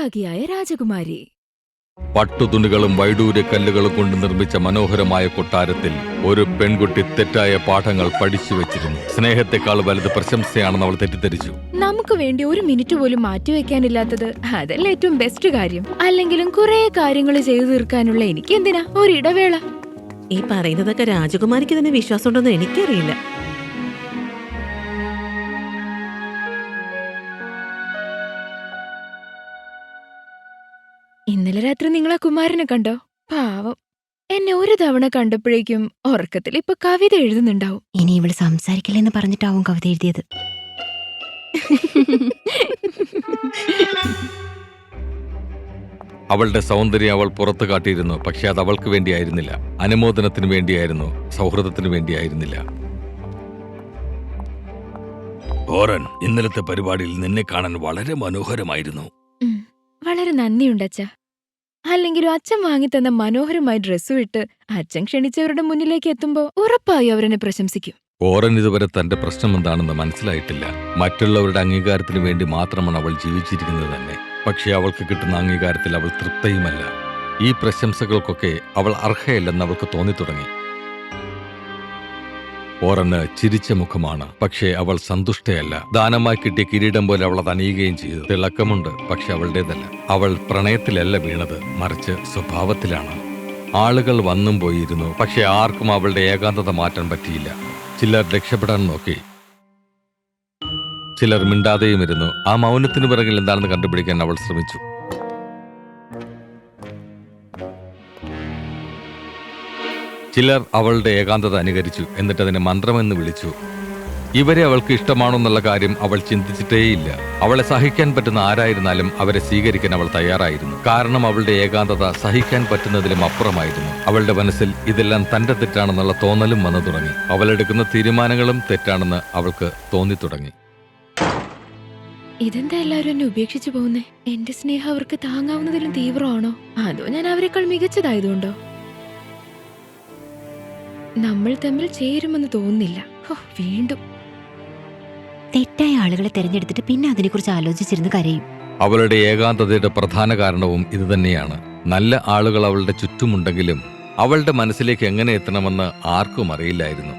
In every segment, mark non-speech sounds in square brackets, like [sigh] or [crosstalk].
ഏകാഗിയായ രാജകുമാരി. പട്ടുതുണികളും വൈഡൂര്യ കല്ലുകളും കൊണ്ട് നിർമ്മിച്ച മനോഹരമായ കൊട്ടാരത്തിൽ ഒരു പെൺകുട്ടി തെറ്റായ പാഠങ്ങൾ പഠിച്ചു വെച്ചിരുന്നു. സ്നേഹത്തെക്കാൾ വലുത് പ്രശംസയാണെന്ന് അവൾ തെറ്റിദ്ധരിച്ചു. നമുക്ക് വേണ്ടി ഒരു മിനിറ്റ് പോലും മാറ്റിവെക്കാനില്ലാത്തത് അതല്ല ഏറ്റവും ബെസ്റ്റ് കാര്യം. അല്ലെങ്കിലും കുറെ കാര്യങ്ങൾ ചെയ്തു തീർക്കാനുള്ള എനിക്ക് എന്തിനാ? ഒരു ഇടവേള ഈ പറയുന്നതൊക്കെ രാജകുമാരിക്ക് തന്നെ വിശ്വാസമുണ്ടെന്ന് എനിക്കറിയില്ല. ഇന്നലെ രാത്രി നിങ്ങളെ ആ കുമാരനെ കണ്ടോ? പാവം. എന്നെ ഒരു തവണ കണ്ടപ്പോഴേക്കും ഉറക്കത്തിൽ ഇപ്പൊ കവിത എഴുതുന്നുണ്ടാവും. ഇനി ഇവൾ സംസാരിക്കില്ലെന്ന് പറഞ്ഞിട്ടാവും കവിത എഴുതിയത്. അവളുടെ സൗന്ദര്യം അവൾ പുറത്തു കാട്ടിയിരുന്നു പക്ഷെ അത് അവൾക്ക് വേണ്ടിയായിരുന്നില്ല. അനുമോദനത്തിന് വേണ്ടിയായിരുന്നു സൗഹൃദത്തിന് വേണ്ടിയായിരുന്നില്ല. ഓറൻ ഇന്നലത്തെ പരിപാടിയിൽ നിന്നെ കാണാൻ വളരെ മനോഹരമായിരുന്നു. വളരെ നന്ദിയുണ്ട് അച്ഛ അല്ലെങ്കിലും അച്ഛൻ വാങ്ങിത്തന്ന മനോഹരമായ ഡ്രസ്സും ഇട്ട് അച്ഛൻ ക്ഷണിച്ചവരുടെ മുന്നിലേക്ക് എത്തുമ്പോ ഉറപ്പായി അവരെന്നെ പ്രശംസിക്കും. ഓറൻ ഇതുവരെ തന്റെ പ്രശ്നം എന്താണെന്ന് മനസ്സിലായിട്ടില്ല. മറ്റുള്ളവരുടെ അംഗീകാരത്തിന് വേണ്ടി മാത്രമാണ് അവൾ ജീവിച്ചിരിക്കുന്നത് തന്നെ. പക്ഷേ അവൾക്ക് കിട്ടുന്ന അംഗീകാരത്തിൽ അവൾ തൃപ്തയുമല്ല. ഈ പ്രശംസകൾക്കൊക്കെ അവൾ അർഹയല്ലെന്ന് അവൾക്ക് തോന്നി തുടങ്ങി ഓറന് ചിരിച്ച മുഖമാണ്. പക്ഷേ അവൾ സന്തുഷ്ടയല്ല. ദാനമായി കിട്ടിയ കിരീടം പോലെ അവൾ അത് അണിയുകയും ചെയ്തു. തിളക്കമുണ്ട് പക്ഷെ അവളുടേതല്ല. അവൾ പ്രണയത്തിലല്ല വീണത് മറിച്ച് സ്വഭാവത്തിലാണ്. ആളുകൾ വന്നും പോയിരുന്നു പക്ഷെ ആർക്കും അവളുടെ ഏകാന്തത മാറ്റാൻ പറ്റിയില്ല. ചിലർ രക്ഷപ്പെടാൻ നോക്കി. ചിലർ മിണ്ടാതെയും ഇരുന്നു. ആ മൗനത്തിന് പിറകിൽ എന്താണെന്ന് കണ്ടുപിടിക്കാൻ അവൾ ശ്രമിച്ചു. ചിലർ അവളുടെ ഏകാന്തത അനുകരിച്ചു എന്നിട്ട് അതിനെ മന്ത്രമെന്ന് വിളിച്ചു. ഇവരെ അവൾക്ക് ഇഷ്ടമാണോ എന്നുള്ള കാര്യം അവൾ ചിന്തിച്ചിട്ടേയില്ല. അവളെ സഹിക്കാൻ പറ്റുന്ന ആരായിരുന്നാലും അവരെ സ്വീകരിക്കാൻ അവൾ തയ്യാറായിരുന്നു. കാരണം അവളുടെ ഏകാന്തത സഹിക്കാൻ പറ്റുന്നതിലും അപ്പുറമായിരുന്നു. അവളുടെ മനസ്സിൽ ഇതെല്ലാം തന്റെ തെറ്റാണെന്നുള്ള തോന്നലും വന്നു തുടങ്ങി. അവളെടുക്കുന്ന തീരുമാനങ്ങളും തെറ്റാണെന്ന് അവൾക്ക് തോന്നി തുടങ്ങി ഇതെന്താ എല്ലാവരും എന്നെ ഉപേക്ഷിച്ചു പോകുന്നേ? എന്റെ സ്നേഹം അവർക്ക് താങ്ങാവുന്നതിലും തീവ്രമാണോ? അതോ ഞാൻ അവരെക്കാൾ മികച്ചതായതുകൊണ്ടോ? നമ്മൾ തമ്മിൽ ചേരുമെന്ന് തോന്നുന്നില്ല. വീണ്ടും. തെറ്റായ ആളുകളെ തിരഞ്ഞെടുത്തിട്ട് പിന്നെ അതിനെക്കുറിച്ച് ആലോചിച്ചിരുന്ന് കരയും. അവളുടെ ഏകാന്തതയുടെ പ്രധാന കാരണവും ഇതുതന്നെയാണ് നല്ല ആളുകൾ അവളുടെ ചുറ്റുമുണ്ടെങ്കിലും അവളുടെ മനസ്സിലേക്ക് എങ്ങനെ എത്തണമെന്ന് ആർക്കും അറിയില്ലായിരുന്നു.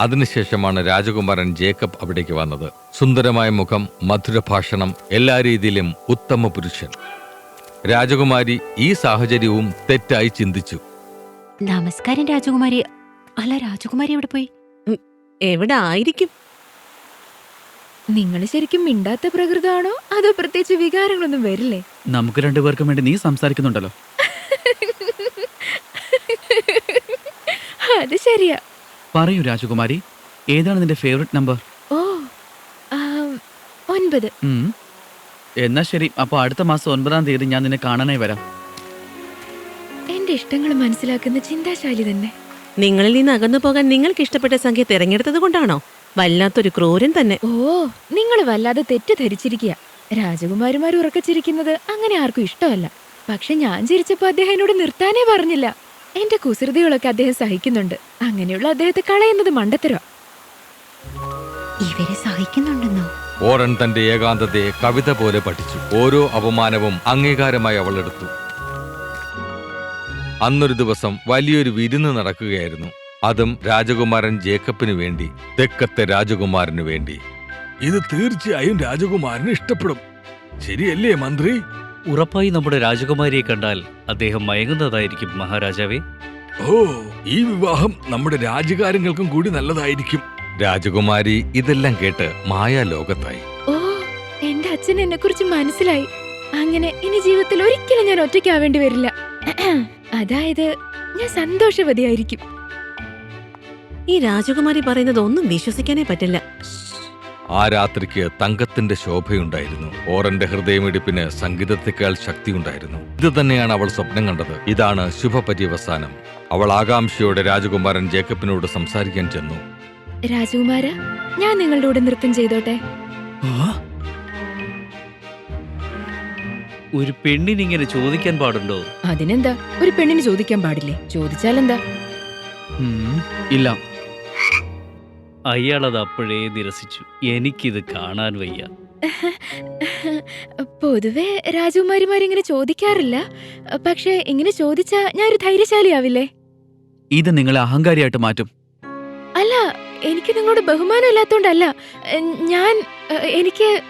അതിനുശേഷമാണ് രാജകുമാരൻ ജേക്കബ് അവിടേക്ക് വന്നത്. സുന്ദരമായ മുഖം മധുര ഭാഷണം എല്ലാ രീതിയിലും ഉത്തമ പുരുഷൻ. രാജകുമാരി ഈ സാഹചര്യവും തെറ്റായി ചിന്തിച്ചു. നമസ്കാരം രാജകുമാരി. അല്ല രാജകുമാരി എവിടെ പോയി? എവിടെ ആയിരിക്കും? നിങ്ങൾ ശരിക്കും മിണ്ടാത്ത പ്രകൃതമാണോ? അതോ പ്രത്യേകിച്ച് വികാരങ്ങളൊന്നും വരില്ലേ? നമുക്ക് രണ്ടുപേർക്കും വേണ്ടി നീ സംസാരിക്കുന്നുണ്ടല്ലോ. അത് ശരിയാ. പറയൂ രാജകുമാരി. ഏതാണ് നിന്റെ ഫേവറേറ്റ് നമ്പർ ഓ ഒൻപത്. എന്നാ ശരി. അപ്പൊ അടുത്ത മാസം ഒൻപതാം തീയതി ഞാൻ നിന്നെ കാണാനായി വരാം. എന്റെ ഇഷ്ടങ്ങൾ മനസ്സിലാക്കുന്ന ചിന്താശാലി തന്നെ. നിങ്ങളിൽ നിന്ന് അകന്നു പോകാൻ നിങ്ങൾക്ക് ഇഷ്ടപ്പെട്ട സംഖ്യ തിരഞ്ഞെടുത്തത് കൊണ്ടാണോ? വല്ലാത്തൊരു ക്രൂരൻ തന്നെ. ഓ നിങ്ങൾ വല്ലാതെ തെറ്റിദ്ധരിച്ചിരിക്കുക രാജകുമാരിമാർ ഉറക്കച്ചിരിക്കുന്നത് അങ്ങനെ ആർക്കും ഇഷ്ടമല്ല. പക്ഷെ ഞാൻ ചിരിച്ചപ്പോ അദ്ദേഹം എന്നോട് നിർത്താനേ പറഞ്ഞില്ല. എന്റെ കുസൃതികളൊക്കെ അദ്ദേഹം സഹിക്കുന്നുണ്ട്. അങ്ങനെയുള്ള അദ്ദേഹത്തെ കളയുന്നത് മണ്ടത്തരോ ഇവരെ സഹിക്കുന്നുണ്ടെന്നോ ഓറൻ തന്റെ ഏകാന്തതയെ കവിത പോലെ പഠിച്ചു. ഓരോ അപമാനവും അംഗീകാരമായി അവൾ എടുത്തു. അന്നൊരു ദിവസം വലിയൊരു വിരുന്ന് നടക്കുകയായിരുന്നു. അതും രാജകുമാരൻ ജേക്കബിന് വേണ്ടി തെക്കത്തെ രാജകുമാരന് വേണ്ടി. ഇത് തീർച്ചയായും രാജകുമാരന് ഇഷ്ടപ്പെടും. ശരിയല്ലേ മന്ത്രി? ഉറപ്പായി നമ്മുടെ രാജകുമാരിയെ കണ്ടാൽ അദ്ദേഹം മയങ്ങുന്നതായിരിക്കും മഹാരാജാവേ. ഓ ഈ വിവാഹം നമ്മുടെ രാജകാര്യങ്ങൾക്കും കൂടി നല്ലതായിരിക്കും. രാജകുമാരി ഇതെല്ലാം കേട്ട് മായാലോകത്തായി. ഓ എന്റെ അച്ഛൻ എന്നെ കുറിച്ച് മനസ്സിലായി. അങ്ങനെ ഇനി ജീവിതത്തിൽ ഒരിക്കലും ഞാൻ ഒറ്റയ്ക്കാവേണ്ടി വരില്ല. അതായത് ഞാൻ സന്തോഷവതിയായിരിക്കും. ഈ രാജകുമാരി പറയുന്നത് ഒന്നും വിശ്വസിക്കാനേ പറ്റില്ല. ആ രാത്രിക്ക് തങ്കത്തിന്റെ ശോഭയുണ്ടായിരുന്നു. ഓറന്റെ ഹൃദയമിടിപ്പിന് സംഗീതത്തെക്കാൾ ശക്തിയുണ്ടായിരുന്നു. ഇത് തന്നെയാണ് അവൾ സ്വപ്നം കണ്ടത്. ഇതാണ് ശുഭപര്യവസാനം. അവൾ ആകാംക്ഷയോടെ രാജകുമാരൻ ജേക്കബിനോട് സംസാരിക്കാൻ ചെന്നു. രാജകുമാര ഞാൻ നിങ്ങളുടെ കൂടെ നൃത്തം ചെയ്തോട്ടെ? ഒരു ഒരു പെണ്ണിനിങ്ങനെ ചോദിക്കാൻ പാടുണ്ടോ? അതിനെന്താ? ഒരു പെണ്ണിന് ചോദിക്കാൻ പാടില്ലേ? ചോദിച്ചാൽ എന്താ ഇല്ല. അയാളത് അപ്പോഴേ നിരസിച്ചു. എനിക്കിത് കാണാൻ വയ്യ. പൊതുവെ രാജകുമാരിമാരിങ്ങനെ ചോദിക്കാറില്ല. പക്ഷെ ഇങ്ങനെ ചോദിച്ചാ ഞാൻ ഒരു ധൈര്യശാലിയാവില്ലേ? ഇത് നിങ്ങളെ അഹങ്കാരിയായിട്ട് മാറ്റും. അല്ല എനിക്ക് നിങ്ങളോട് ബഹുമാനം ഇല്ലാത്തോണ്ടല്ല ഞാൻ എനിക്ക്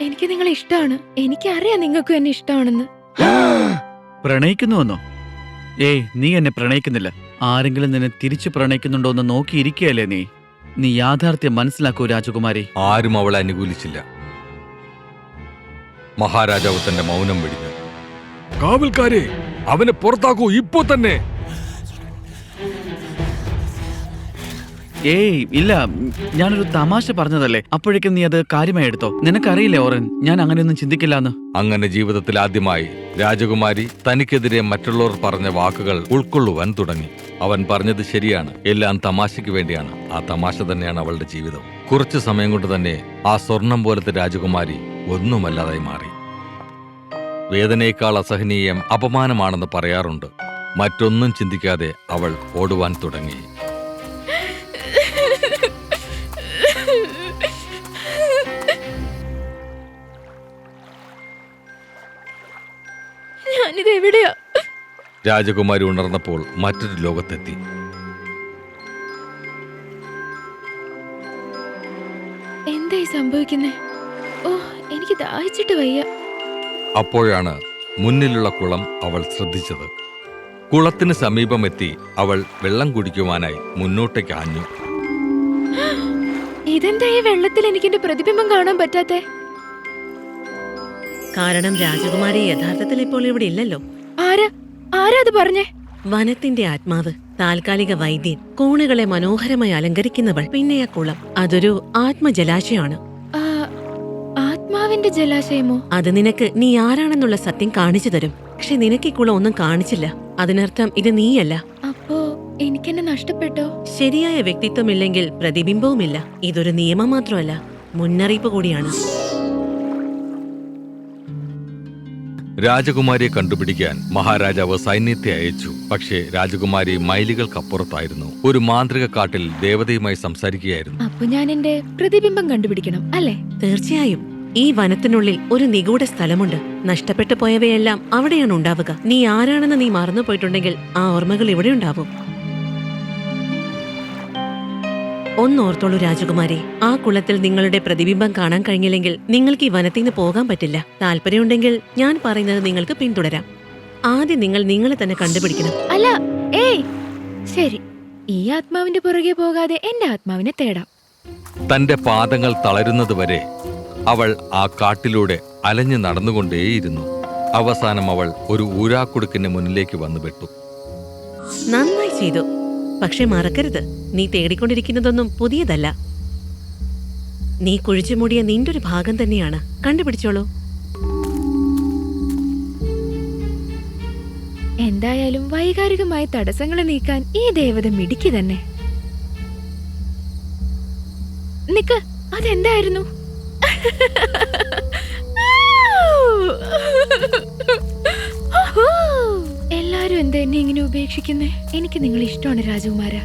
എനിക്ക് നിങ്ങളെ ഇഷ്ടമാണ്. എനിക്ക് അറിയാം നിങ്ങൾക്കും എന്നെ ഇഷ്ടമാണെന്ന്. പ്രണയിക്കുന്നുവെന്നോ? ഏയ് നീ എന്നെ പ്രണയിക്കുന്നില്ല. ആരെങ്കിലും നിന്നെ തിരിച്ചു പ്രണയിക്കുന്നുണ്ടോ എന്ന് നോക്കിയിരിക്കുകയല്ലേ നീ? നീ യാഥാർത്ഥ്യം മനസ്സിലാക്കൂ രാജകുമാരി. ആരും അവളെ അനുകൂലിച്ചില്ല. മഹാരാജാവ് തന്റെ മൗനം വെടിഞ്ഞു. കാവൽക്കാരെ അവനെ പുറത്താക്കൂ ഇപ്പോ തന്നെ. ഏയ് ഇല്ല. ഞാനൊരു തമാശ പറഞ്ഞതല്ലേ? അപ്പോഴേക്കും നീ അത് കാര്യമായി എടുത്തോ? നിനക്കറിയില്ലേ ഓറൻ? ഞാൻ അങ്ങനെയൊന്നും ചിന്തിക്കില്ല എന്ന് അങ്ങനെ ജീവിതത്തിൽ ആദ്യമായി രാജകുമാരി തനിക്കെതിരെ മറ്റുള്ളവർ പറഞ്ഞ വാക്കുകൾ ഉൾക്കൊള്ളുവാൻ തുടങ്ങി. അവൻ പറഞ്ഞത് ശരിയാണ്. എല്ലാം തമാശയ്ക്ക് വേണ്ടിയാണ്. ആ തമാശ തന്നെയാണ് അവളുടെ ജീവിതം. കുറച്ചു സമയം കൊണ്ട് തന്നെ ആ സ്വർണം പോലത്തെ രാജകുമാരി ഒന്നുമല്ലാതായി മാറി. വേദനയേക്കാൾ അസഹനീയം അപമാനമാണെന്ന് പറയാറുണ്ട്. മറ്റൊന്നും ചിന്തിക്കാതെ അവൾ ഓടുവാൻ തുടങ്ങി. എവിടെയാ? രാജകുമാരി ഉണർന്നപ്പോൾ മറ്റൊരു ലോകത്തെത്തി. എന്തായി സംഭവിക്കുന്നേ? ഓ എനിക്ക് ദാഹിച്ചിട്ട് വയ്യ. അപ്പോഴാണ് മുന്നിലുള്ള കുളം അവൾ ശ്രദ്ധിച്ചത്. കുളത്തിന് സമീപമെത്തി അവൾ വെള്ളം കുടിക്കുവാനായി മുന്നോട്ടേക്ക് ആഞ്ഞു. [gasps] ഇതെന്താ ഈ വെള്ളത്തിൽ എനിക്ക് എന്റെ പ്രതിബിംബം കാണാൻ പറ്റാത്തെ? കാരണം രാജകുമാരി യഥാർത്ഥത്തിൽ ഇപ്പോൾ ഇവിടെ ഇല്ലല്ലോ. ആരാ? ആരാ അത് പറഞ്ഞേ? വനത്തിന്റെ ആത്മാവ് താൽക്കാലിക വൈദ്യൻ കോണുകളെ മനോഹരമായി അലങ്കരിക്കുന്നവൾ പിന്നെ ആ കുളം. അതൊരു ആത്മജലാശയമാണ്. ആത്മാവിന്റെ ജലാശയമോ? അത് നിനക്ക് നീ ആരാണെന്നുള്ള സത്യം കാണിച്ചു തരും. പക്ഷെ നിനക്ക് ഈ കുളം ഒന്നും കാണിച്ചില്ല. അതിനർത്ഥം ഇത് നീയല്ല. അപ്പോ എനിക്കെന്നെ നഷ്ടപ്പെട്ടോ? ശരിയായ വ്യക്തിത്വമില്ലെങ്കിൽ പ്രതിബിംബവുമില്ല. ഇതൊരു നിയമം മാത്രമല്ല. മുന്നറിയിപ്പ് കൂടിയാണ്. രാജകുമാരിയെ കണ്ടുപിടിക്കാൻ മഹാരാജാവ് സൈന്യത്തെ അയച്ചു. പക്ഷേ രാജകുമാരി മൈലുകൾക്കപ്പുറത്തായിരുന്നു. ഒരു മാന്ത്രിക കാട്ടിൽ ദേവതയുമായി സംസാരിക്കുകയായിരുന്നു. അപ്പൊ ഞാൻ എന്റെ പ്രതിബിംബം കണ്ടുപിടിക്കണം അല്ലേ? തീർച്ചയായും. ഈ വനത്തിനുള്ളിൽ ഒരു നിഗൂഢ സ്ഥലമുണ്ട്. നഷ്ടപ്പെട്ടു പോയവയെല്ലാം അവിടെയാണ് ഉണ്ടാവുക. നീ ആരാണെന്ന് നീ മറന്നു പോയിട്ടുണ്ടെങ്കിൽ ആ ഓർമ്മകൾ ഇവിടെ ഉണ്ടാവും. ഒന്നോർത്തോളൂ രാജകുമാരി. ആ കുളത്തിൽ നിങ്ങളുടെ പ്രതിബിംബം കാണാൻ കഴിഞ്ഞില്ലെങ്കിൽ നിങ്ങൾക്ക് ഈ വനത്തിൽ നിന്ന് പോകാൻ പറ്റില്ല. താല്പര്യമുണ്ടെങ്കിൽ ഞാൻ പറയുന്നത് നിങ്ങൾക്ക് പിന്തുടരാം. ആദ്യം നിങ്ങൾ നിങ്ങളെ തന്നെ കണ്ടുപിടിക്കണം. അല്ല ഏയ്! ശരി. ഈ ആത്മാവിന്റെ പുറകെ പോകാതെ എന്റെ ആത്മാവിനെ തേടാം. തന്റെ പാദങ്ങൾ തളരുന്നതുവരെ അവൾ ആ കാട്ടിലൂടെ അലഞ്ഞു നടന്നുകൊണ്ടേയിരുന്നു. അവസാനം അവൾ ഒരു ഊരാക്കുടുക്കിന്റെ മുന്നിലേക്ക് വന്നു പെട്ടു. നന്നായി ചെയ്തു. പക്ഷെ മറക്കരുത്. നീ തേടിക്കൊണ്ടിരിക്കുന്നതൊന്നും പുതിയതല്ല. നീ കുഴിച്ചു മൂടിയ നിന്റെ ഒരു ഭാഗം തന്നെയാണ്. കണ്ടുപിടിച്ചോളൂ. എന്തായാലും വൈകാരികമായ തടസ്സങ്ങളെ നീക്കാൻ ഈ ദേവത മിടുക്കി തന്നെ. നിക്ക് അതെന്തായിരുന്നു? എല്ലാരും എന്താ എന്നെ ഇങ്ങനെ ഉപേക്ഷിക്കുന്നേ? എനിക്ക് നിങ്ങൾ ഇഷ്ടമാണ് രാജകുമാര.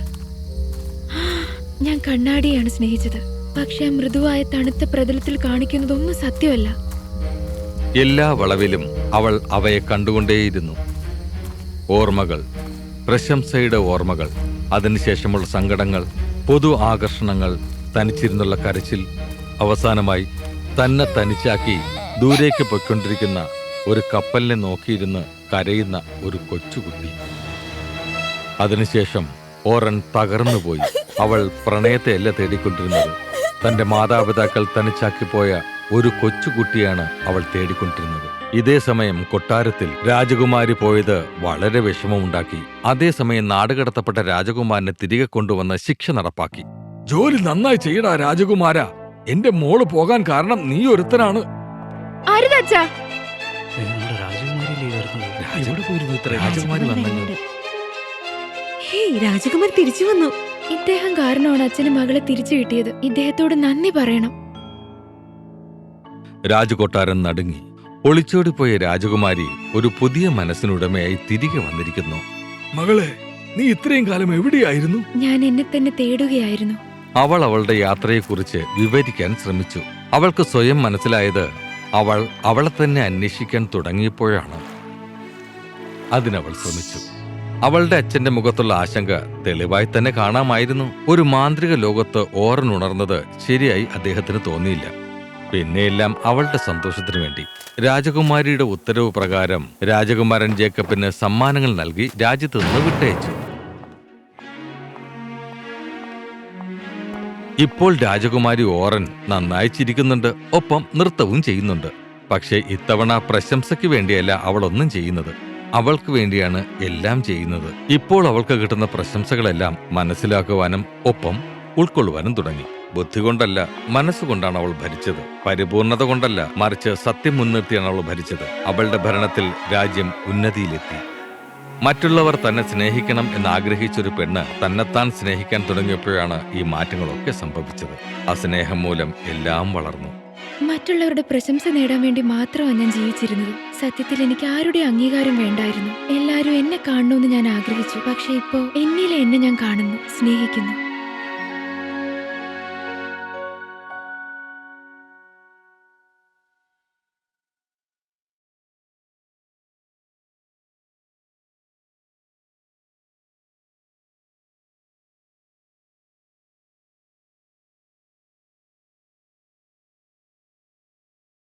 ഞാൻ കണ്ണാടിയാണ് സ്നേഹിച്ചത്. പക്ഷെ മൃദുവായ തണുത്ത പ്രതലത്തിൽ കാണിക്കുന്നതൊന്നും സത്യമല്ല. എല്ലാ വളവിലും അവൾ അവയെ കണ്ടുകൊണ്ടേയിരുന്നു. ഓർമ്മകൾ പ്രശംസയുടെ ഓർമ്മകൾ അതിനുശേഷമുള്ള സങ്കടങ്ങൾ പൊതു ആകർഷണങ്ങൾ തനിച്ചിരുന്നുള്ള കരച്ചിൽ അവസാനമായി തന്നെ തനിച്ചാക്കി ദൂരേക്ക് പൊയ്ക്കൊണ്ടിരിക്കുന്ന ഒരു കപ്പലിനെ നോക്കിയിരുന്ന് കരയുന്ന ഒരു കൊച്ചുകുട്ടി. അതിനുശേഷം ഓറൻ തകർന്നുപോയി. അവൾ പ്രണയത്തെയല്ല തേടിക്കൊണ്ടിരുന്നത്. തന്റെ മാതാപിതാക്കൾ തനിച്ചാക്കിപ്പോയ ഒരു കൊച്ചുകുട്ടിയാണ് അവൾ തേടിക്കൊണ്ടിരുന്നത്. ഇതേ സമയം കൊട്ടാരത്തിൽ രാജകുമാരി പോയത് വളരെ വിഷമമുണ്ടാക്കി. അതേസമയം നാടുകടത്തപ്പെട്ട രാജകുമാരനെ തിരികെ കൊണ്ടുവന്ന് ശിക്ഷ നടപ്പാക്കി. ജോലി നന്നായി ചെയ്യടാ രാജകുമാര. എന്റെ മോൾ പോകാൻ കാരണം നീ ഒരുത്തനാണ് അരുതച്ചാ എവിടെ പോയിരുന്നു ഇത്ര രാജകുമാരി വന്നല്ലോ ഹേയ് രാജകുമാർ തിരിച്ചു വന്നു. ഇദ്ദേഹം കാരണമാണ് അച്ഛന് മകളെ തിരിച്ചു കിട്ടിയത്. ഇദ്ദേഹത്തോട് നന്ദി പറയണം. രാജകൊട്ടാരം നടുങ്ങി ഒളിച്ചോടിപ്പോയ രാജകുമാരി ഒരു പുതിയ മനസ്സിനുടമയായി തിരികെ വന്നിരിക്കുന്നു. മകളെ നീ ഇത്രയും കാലം എവിടെയായിരുന്നു? ഞാൻ എന്നെ തന്നെ തേടുകയായിരുന്നു. അവൾ അവളുടെ യാത്രയെക്കുറിച്ച് വിവരിക്കാൻ ശ്രമിച്ചു. അവൾക്ക് സ്വയം മനസ്സിലായത് അവൾ അവളെ തന്നെ അന്വേഷിക്കാൻ തുടങ്ങിയപ്പോഴാണ്. അതിനവൾ ശ്രമിച്ചു. അവളുടെ അച്ഛന്റെ മുഖത്തുള്ള ആശങ്ക തെളിവായി തന്നെ കാണാമായിരുന്നു. ഒരു മാന്ത്രിക ലോകത്ത് ഓറൻ ഉണർന്നത് ശരിയായി അദ്ദേഹത്തിന് തോന്നിയില്ല. പിന്നെയെല്ലാം അവളുടെ സന്തോഷത്തിനു വേണ്ടി. രാജകുമാരിയുടെ ഉത്തരവ് പ്രകാരം രാജകുമാരൻ ജേക്കബിന് സമ്മാനങ്ങൾ നൽകി രാജ്യത്ത് നിന്ന് വിട്ടയച്ചു. ഇപ്പോൾ രാജകുമാരി ഓറൻ നന്നായി ചിരിക്കുന്നുണ്ട് ഒപ്പം നൃത്തവും ചെയ്യുന്നുണ്ട്. പക്ഷേ ഇത്തവണ പ്രശംസയ്ക്ക് വേണ്ടിയല്ല അവളൊന്നും ചെയ്യുന്നത്. അവൾക്ക് വേണ്ടിയാണ് എല്ലാം ചെയ്യുന്നത്. ഇപ്പോൾ അവൾക്ക് കിട്ടുന്ന പ്രശംസകളെല്ലാം മനസ്സിലാക്കുവാനും ഒപ്പം ഉൾക്കൊള്ളുവാനും തുടങ്ങി. ബുദ്ധി കൊണ്ടല്ല മനസ്സുകൊണ്ടാണ് അവൾ ഭരിച്ചത്. പരിപൂർണത കൊണ്ടല്ല മറിച്ച് സത്യം മുൻനിർത്തിയാണ് അവൾ ഭരിച്ചത്. അവളുടെ ഭരണത്തിൽ രാജ്യം ഉന്നതിയിലെത്തി. മറ്റുള്ളവർ തന്നെ സ്നേഹിക്കണം എന്ന് ആഗ്രഹിച്ചൊരു പെണ്ണ് തന്നെത്താൻ സ്നേഹിക്കാൻ തുടങ്ങിയപ്പോഴാണ് ഈ മാറ്റങ്ങളൊക്കെ സംഭവിച്ചത്. ആ സ്നേഹം മൂലം എല്ലാം വളർന്നു. മറ്റുള്ളവരുടെ പ്രശംസ നേടാൻ വേണ്ടി മാത്രമാണ് ഞാൻ ജീവിച്ചിരുന്നത്. സത്യത്തിൽ എനിക്ക് ആരുടെ അംഗീകാരം വേണ്ടായിരുന്നു. എല്ലാവരും എന്നെ കാണണമെന്ന് ഞാൻ ആഗ്രഹിച്ചു. പക്ഷെ ഇപ്പോ എന്നിലെ എന്നെ ഞാൻ കാണുന്നു സ്നേഹിക്കുന്നു.